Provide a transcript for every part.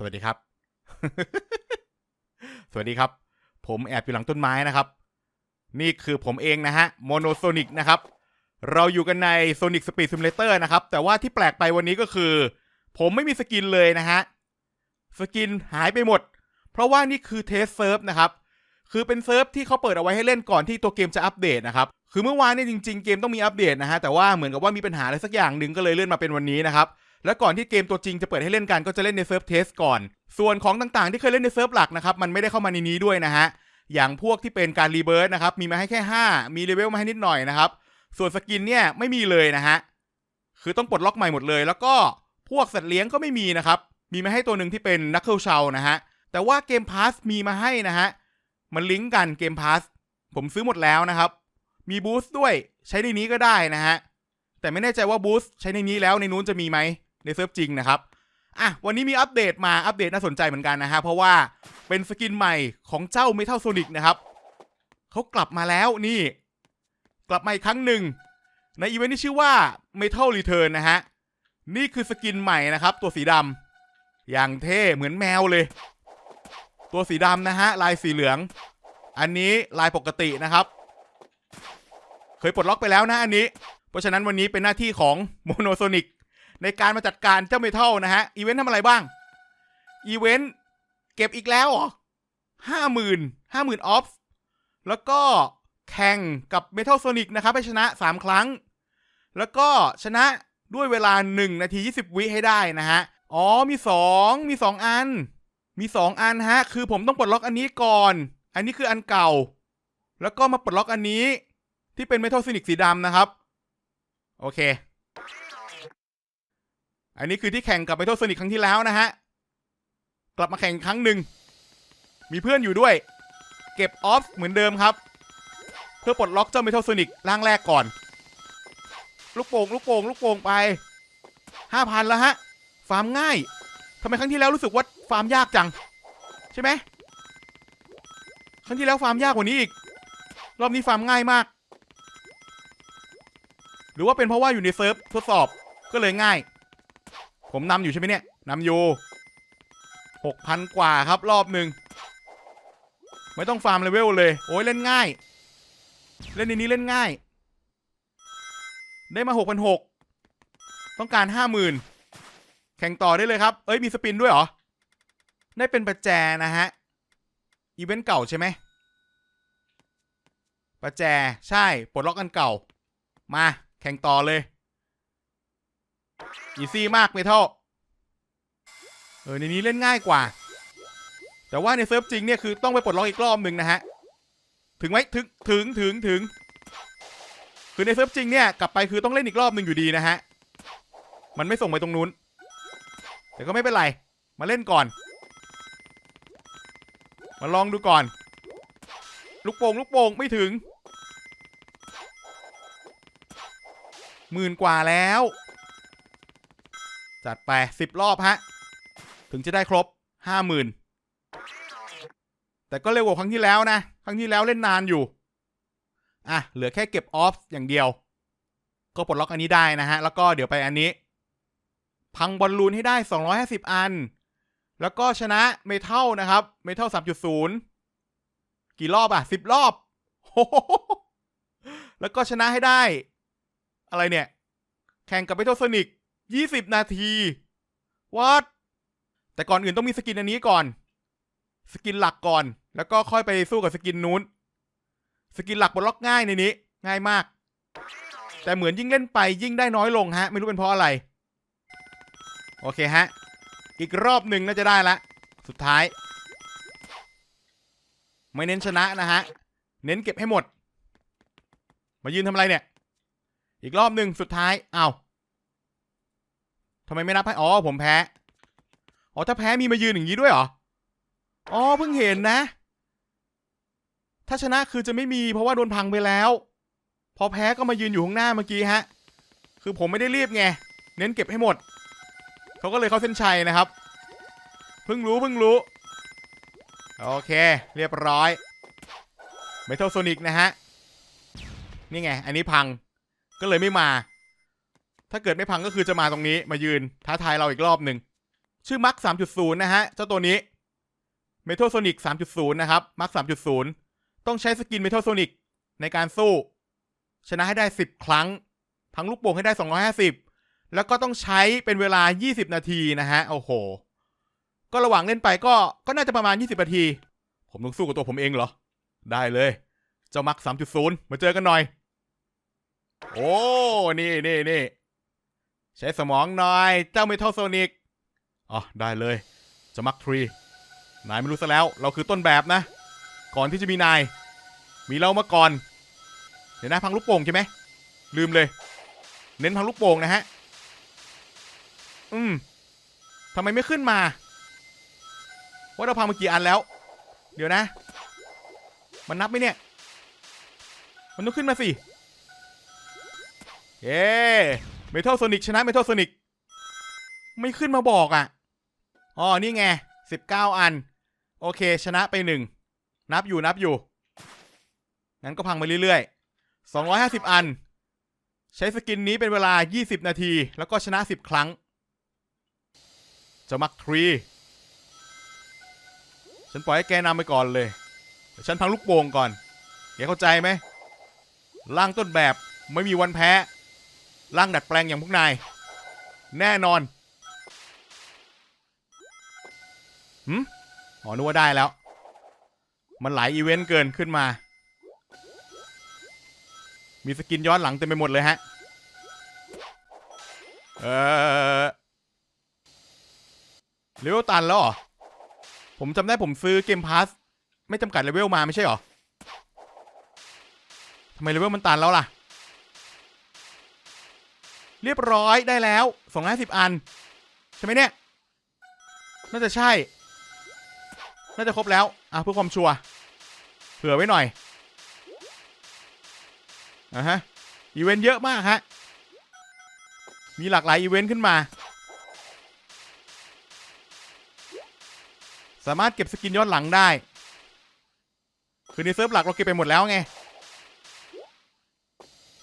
สวัสดีครับ สวัสดีครับ ผมแอบอยู่หลังต้นไม้นะครับ นี่คือผมเองนะฮะโมโนโซนิกนะครับ เราอยู่กันใน Sonic Speed Simulator นะครับ แต่ว่าที่แปลกไปวันนี้ก็คือ ผมไม่มีสกินเลยนะฮะ สกินหายไปหมด เพราะว่านี่คือเทสเซิร์ฟนะครับ คือเป็นเซิร์ฟที่เขาเปิดเอาไว้ให้เล่นก่อนที่ตัวเกมจะอัปเดตนะครับ คือเมื่อวานเนี่ยจริง ๆ เกมต้องมีอัปเดตนะฮะ แต่ว่าเหมือนกับว่ามีปัญหาอะไรสักอย่างหนึ่งก็เลยเลื่อนมาเป็นวันนี้นะครับ และก่อนที่เกมตัวจริงจะเปิดให้เล่นกันก็จะเล่นในเซิร์ฟเทสก่อน ส่วนของต่างๆ ที่เคยเล่นในเซิร์ฟหลักนะครับมันไม่ได้เข้ามาในนี้ด้วยนะฮะอย่างพวกที่เป็นการรีเบิร์นะครับมีมาให้แค่ 5 มีเลเวลมาให้นิดหน่อยนะครับส่วนสกินเนี่ยไม่มีเลยนะฮะคือต้องปลดล็อกใหม่หมดเลย แล้วก็พวกสัตว์เลี้ยงก็ไม่มีนะครับมีมาให้ตัวหนึ่งที่เป็นนักเคิลชาวนะฮะแต่ว่าเกมพาสมีมาให้นะฮะมันลิงก์กันเกมพาสผมซื้อหมดแล้วนะครับมีบูสต์ด้วยใช้ในนี้ก็ได้นะฮะแต่ไม่แน่ใจว่าบูสต์ใช้ในนี้แล้วในนู้นจะมีไหม ในเซิร์ฟจริงนะครับอะวันนี้มีอัปเดตมาอัปเดตน่าสนใจเหมือนกันนะฮะเพราะว่าเป็นสกินใหม่ของเจ้า Metal Sonic นะครับเขากลับมาแล้วนี่ กลับมาอีกครั้งหนึ่ง ในอีเวนต์ที่ชื่อว่า Metal Return นะฮะนี่คือสกินใหม่นะครับ ตัวสีดำอย่างเท่เหมือนแมวเลย ตัวสีดำนะฮะลายสีเหลือง อันนี้ลายปกตินะครับ เคยปลดล็อกไปแล้วนะอันนี้ เพราะฉะนั้นวันนี้เป็นหน้าที่ของโมโนโซนิก ในการมาจัดการเจ้าเมทัลนะฮะ อีเวนต์ทำอะไรบ้าง อีเวนต์เก็บอีกแล้วเหรอห้าหมื่นห้าหมื่นออฟ แล้วก็แข่งกับเมทัลโซนิกนะครับให้ชนะ 3 ครั้ง แล้วก็ชนะด้วยเวลา 1 นาที 20 วิให้ได้นะฮะ อ๋อมี 2 มี 2 อัน มี 2 อันฮะ คือผมต้องปลดล็อกอันนี้ก่อน อันนี้คืออันเก่า แล้วก็มาปลดล็อกอันนี้ ที่เป็นเมทัลโซนิกสีดำนะครับ โอเค อันนี้คือที่แข่งกับเมทัลโซนิกครั้งที่แล้วนะฮะ กลับมาแข่งครั้งหนึ่ง มีเพื่อนอยู่ด้วย เก็บออฟเหมือนเดิมครับ เพื่อปลดล็อกเจ้าเมทัลโซนิกร่างแรกก่อน ลูกโป่งลูกโป่งลูกโป่งไปห้าพันแล้วฮะ ฟาร์มง่ายทำไมครั้งที่แล้วรู้สึกว่าฟาร์มยากจัง ใช่ไหมครั้งที่แล้วฟาร์มยากกว่านี้อีก รอบนี้ฟาร์มง่ายมาก หรือว่าเป็นเพราะว่าอยู่ในเซิร์ฟทดสอบก็เลยง่าย ผมนำอยู่ใช่ไหมเนี่ยนำอยู่หกพันกว่าครับรอบหนึ่งไม่ต้องฟาร์มเลเวลเลย โอ้ยเล่นง่าย เล่นในนี้เล่นง่าย ได้มาหกพันหกต้องการห้าหมื่นแข่งต่อได้เลยครับ เอ้ยมีสปินด้วยเหรอ ได้เป็นประแจนะฮะ อีเวนต์เก่าใช่ไหมประแจใช่ ปลดล็อกอันเก่า มาแข่งต่อเลย อีซี่มากเมทัลเออในนี้เล่นง่ายกว่า แต่ว่าในเซิร์ฟจริงเนี่ยคือต้องไปปลดล็อกอีกรอบหนึ่งนะฮะ ถึงไหมถึงถึงถึงถึง คือในเซิร์ฟจริงเนี่ยกลับไปคือต้องเล่นอีกรอบหนึ่งอยู่ดีนะฮะ มันไม่ส่งไปตรงนู้น แต่ก็ไม่เป็นไร มาเล่นก่อน มาลองดูก่อน ลูกโป่งลูกโป่งไม่ถึงหมื่นกว่าแล้ว จัดไปสิบรอบฮะ ถึงจะได้ครบห้าหมื่นแต่ก็เร็วกว่าครั้งที่แล้วนะ ครั้งที่แล้วเล่นนานอยู่ อะ เหลือแค่เก็บออฟอย่างเดียว ก็ปลดล็อกอันนี้ได้นะฮะ แล้วก็เดี๋ยวไปอันนี้ พังบอลลูนให้ได้ 250 อัน แล้วก็ชนะเมทัลนะครับ เมทัล3.0 กี่รอบอะ 10 รอบโอ้โหแล้วก็ชนะให้ได้ อะไรเนี่ย แข่งกับเมทัลโซนิก 20นาทีวัดแต่ก่อนอื่นต้องมีสกินอันนี้ก่อน สกินหลักก่อน แล้วก็ค่อยไปสู้กับสกินนู้น สกินหลักบนล็อกง่ายในนี้ ง่ายมาก แต่เหมือนยิ่งเล่นไปยิ่งได้น้อยลงฮะ ไม่รู้เป็นเพราะอะไร โอเคฮะ อีกรอบหนึ่งน่าจะได้ละ สุดท้าย ไม่เน้นชนะนะฮะ เน้นเก็บให้หมด มายืนทำอะไรเนี่ย อีกรอบหนึ่งสุดท้ายอ้าว ทำไมไม่นับให้อ๋อผมแพ้ อ๋อถ้าแพ้มีมายืนอย่างนี้ด้วยเหรอ อ๋อเพิ่งเห็นนะ ถ้าชนะคือจะไม่มีเพราะว่าโดนพังไปแล้ว พอแพ้ก็มายืนอยู่ข้างหน้าเมื่อกี้ฮะ คือผมไม่ได้รีบไง เน้นเก็บให้หมด เขาก็เลยเข้าเส้นชัยนะครับ เพิ่งรู้เพิ่งรู้ โอเค เรียบร้อยเมทัลโซนิกนะฮะ นี่ไง อันนี้พัง ก็เลยไม่มา ถ้าเกิดไม่พังก็คือจะมาตรงนี้มายืนท้าทายเราอีกรอบหนึ่งชื่อมัก3.0นย์นะฮะ เจ้าตัวนี้ Metal Sonic 3.0นย์นะครับมัก3.0ต้องใช้สกิน Metal Sonic ในการสู้ ชนะให้ได้10ครั้งทั้งลูกโป่งให้ได้250แล้วก็ต้องใช้เป็นเวลา 20 นาทีนะฮะ โอ้โห ก็ระหว่างเล่นไปก็ ก็น่าจะประมาณ 20 นาที ผมต้องสู้กับตัวผมเองเหรอ ได้เลย เจ้ามัก3.0 มาเจอกันหน่อย โอ้ นี่นี่นี่ ใช้สมองหน่อย เจ้าเมทัลโซนิกอ๋อได้เลย จะมักทรี นายไม่รู้ซะแล้ว เราคือต้นแบบนะ ก่อนที่จะมีนาย มีเรามาก่อน เดี๋ยวนะพังลูกโป่งใช่ไหม ลืมเลย เน้นพังลูกโป่งนะฮะ อืมทำไมไม่ขึ้นมา ว่าเราพังมากี่อันแล้ว เดี๋ยวนะ มันนับไหมเนี่ย มันต้องขึ้นมาสิ เย้ เมทัลโซนิกชนะเมทัลโซนิกไม่ขึ้นมาบอกอะ อ๋อ นี่ไงสิบเก้าอัน โอเค ชนะไปหนึ่ง นับอยู่นับอยู่ งั้นก็พังไปเรื่อยๆสองร้อยห้าสิบอัน ใช้สกินนี้เป็นเวลา 20 นาที แล้วก็ชนะ 10 ครั้ง จะมักทรี ฉันปล่อยให้แกนำไปก่อนเลยเดี๋ยวฉันพังลูกโป่งก่อนแกเข้าใจไหมร่างต้นแบบไม่มีวันแพ้ ร่างดัดแปลงอย่างพวกนาย แน่นอนหืมอ๋อนึกว่าได้แล้ว มันหลายอีเวนต์เกินขึ้นมา มีสกินย้อนหลังเต็มไปหมดเลยฮะ เออเลเวลตันแล้วเหรอ ผมจำได้ผมซื้อเกมพาสไม่จำกัดเลเวลมาไม่ใช่เหรอทำไมเลเวลมันตันแล้วล่ะ เรียบร้อยได้แล้ว250อัน ใช่ไหมเนี่ย น่าจะใช่ น่าจะครบแล้ว อะเพื่อความชัวร์เผื่อไว้หน่อยอะฮะ อีเวนต์เยอะมากฮะ มีหลากหลายอีเวนต์ขึ้นมา สามารถเก็บสกินย้อนหลังได้ คือในเซิร์ฟหลักเราเก็บไปหมดแล้วไง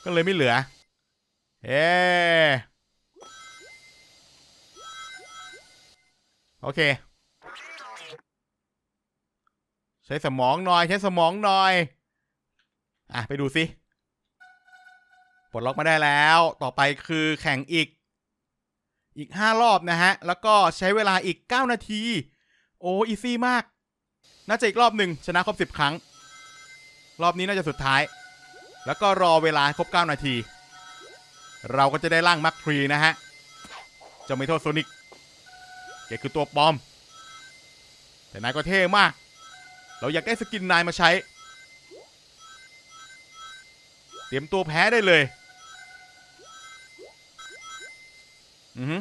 ก็เลยไม่เหลือ เอโอเค ใช้สมองหน่อย ใช้สมองหน่อย อะ ไปดูสิปลดล็อกมาได้แล้ว ต่อไปคือแข่งอีก อีก 5 รอบนะฮะ แล้วก็ใช้เวลาอีก 9 นาที โอ้ อีซี่มาก น่าจะอีกรอบหนึ่งชนะครบ 10 ครั้ง รอบนี้น่าจะสุดท้าย แล้วก็รอเวลาครบ 9 นาที เราก็จะได้ร่างมักทรีนะฮะเจ้าเมทัลโซนิกแกคือตัวปลอม แต่นายก็เท่มาก เราอยากได้สกินนายมาใช้ เตรียมตัวแพ้ได้เลย อือฮึ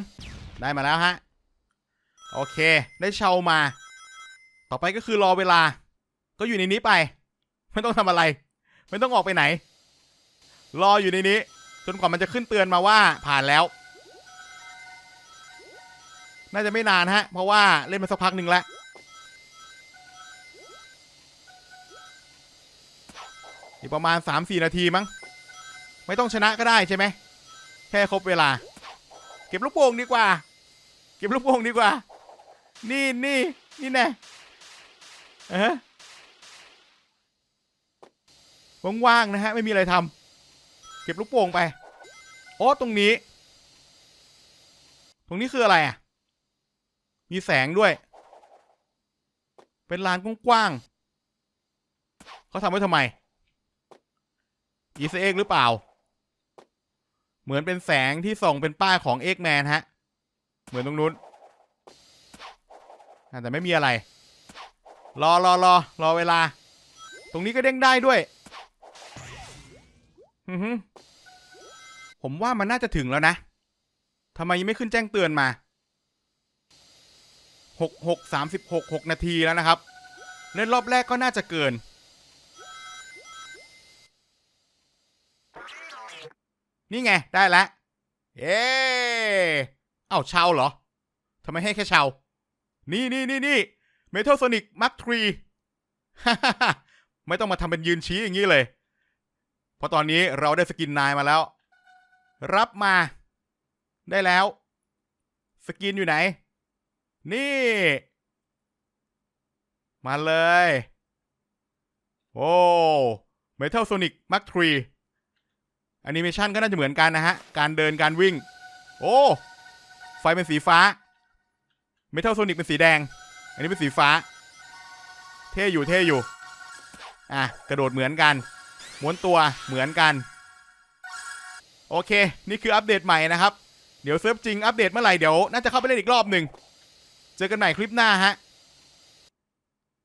ได้มาแล้วฮะ โอเค ได้เชามา ต่อไปก็คือรอเวลา ก็อยู่ในนี้ไป ไม่ต้องทำอะไร ไม่ต้องออกไปไหน รออยู่ในนี้ จนกว่ามันจะขึ้นเตือนมาว่าผ่านแล้ว น่าจะไม่นานฮะ เพราะว่าเล่นมาสักพักหนึ่งแล้วอีกประมาณ 3-4 นาทีมั้ง ไม่ต้องชนะก็ได้ใช่ไหม แค่ครบเวลา เก็บลูกโป่งดีกว่า เก็บลูกโป่งดีกว่า นี่นี่นี่แน่เออว่างๆนะฮะ ไม่มีอะไรทำ เก็บลูกโป่งไปโอ้ตรงนี้ ตรงนี้คืออะไรอะ มีแสงด้วย เป็นลานกว้างๆเขาทำไว้ทำไมอีสเอ็กหรือเปล่า เหมือนเป็นแสงที่ส่งเป็นป้ายของเอ็กแมนฮะ เหมือนตรงนู้น แต่ไม่มีอะไร รอรอรอรอเวลา ตรงนี้ก็เด้งได้ด้วย อือฮึผมว่ามันน่าจะถึงแล้วนะทำไมยังไม่ขึ้นแจ้งเตือนมาหกหกสามสิบหกหกนาทีแล้วนะครับ เล่นรอบแรกก็น่าจะเกิน นี่ไง ได้แล้วเย้เอ้าเชาเหรอทำไมให้แค่เชานี่นี่นี่นี่เมทัลโซนิกมักทรีไม่ต้องมาทำเป็นยืนชี้อย่างนี้เลย เพราะตอนนี้เราได้สกินนายมาแล้ว รับมาได้แล้ว สกินอยู่ไหน นี่ มาเลย โอ้เมทัลโซนิกมักทรีแอนิเมชันก็น่าจะเหมือนกันนะฮะ การเดินการวิ่ง โอ้ ไฟเป็นสีฟ้า เมทัลโซนิกเป็นสีแดง อันนี้เป็นสีฟ้า เท่อยู่เท่อยู่ อะ กระโดดเหมือนกัน ม้วนตัวเหมือนกัน โอเค นี่คืออัปเดตใหม่นะครับ เดี๋ยวเซิร์ฟจริงอัปเดตเมื่อไหร่เดี๋ยวน่าจะเข้าไปเล่นอีกรอบหนึ่ง เจอกันใหม่คลิปหน้าฮะ